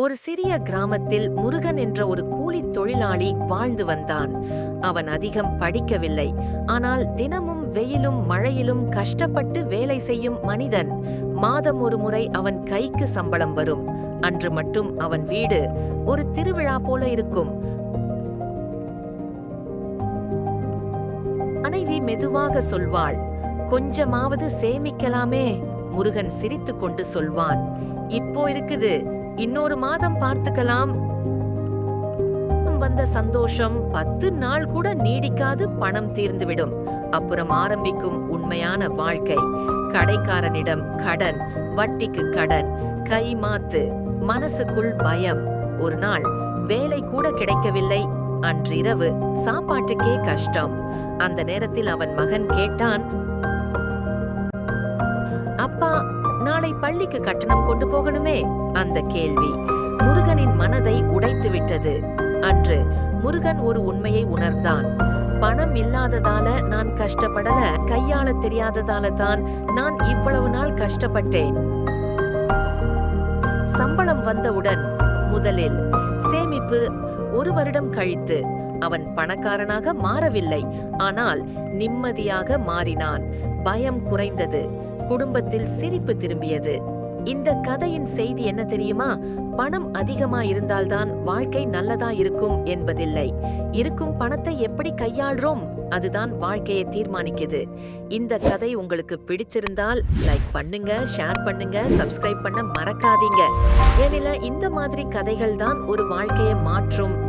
ஒரு சிறிய கிராமத்தில் முருகன் என்ற ஒரு கூலித் தொழிலாளி வாழ்ந்து வந்தான். அவன் அதிகம் படிக்கவில்லை. ஆனால் தினமும் வெயிலும் மழையிலும் கஷ்டப்பட்டு வேலை செய்யும் மனிதன். மாதம் ஒரு முறை அவன் கைக்கு சம்பளம் வரும். அன்று மட்டும் அவன் வீடு ஒரு திருவிழா போல இருக்கும். மனைவி மெதுவாக சொல்வாள் கொஞ்சமாவது சேமிக்கலாமே முருகன் சிரித்துக் கொண்டு சொல்வான். இப்போ இருக்குது. இன்னொரு மாதம் பார்த்துக்கலாம். வந்த சந்தோஷம் பத்து நாள் கூட நீடிக்காது பணம் தீர்ந்துவிடும். அப்புறம் ஆரம்பிக்கும் உண்மையான வாழ்க்கை. கடைக்காரனிடம் கடன் வட்டிக்கு கடன் கை மாத்து மனசுக்குள் பயம். ஒரு நாள் வேலை கூட கிடைக்கவில்லை. அன்றிரவு சாப்பாட்டுக்கே கஷ்டம். அந்த நேரத்தில் அவன் மகன் கேட்டான் அப்பா நாளை பள்ளிக்கு கட்டணம் கொண்டு போகணுமே? அந்த கேள்வி முருகனின் மனதை உடைத்து விட்டது அன்று முருகன் ஒரு உண்மையை உணர்ந்தான். பணம் இல்லாததால நான் கஷ்டப்படல கையாள தெரியாததால தான் நான் இவ்வளவு நாள் கஷ்டப்பட்டேன். சம்பளம் வந்தவுடன் முதலில் சேமிப்பு ஒரு வருடம் கழித்து அவன் பணக்காரனாக மாறவில்லை. ஆனால் நிம்மதியாக மாறினான். பயம் குறைந்தது. குடும்பத்தில் சிரிப்பு திரும்பியது. இந்த கதையின் செய்தி என்ன தெரியுமா? பணம் அதிகமா இருந்தால்தான் வாழ்க்கை நல்லதா இருக்கும் என்பதில்லை. இருக்கும் பணத்தை எப்படி கையாள்றோம்? அதுதான் வாழ்க்கையை தீர்மானிக்குது. இந்த கதை உங்களுக்கு பிடிச்சிருந்தால் லைக் பண்ணுங்க ஷேர் பண்ணுங்க சப்ஸ்கிரைப் பண்ண மறக்காதீங்க. ஏனில இந்த மாதிரி கதைகள் தான் ஒரு வாழ்க்கையை மாற்றும்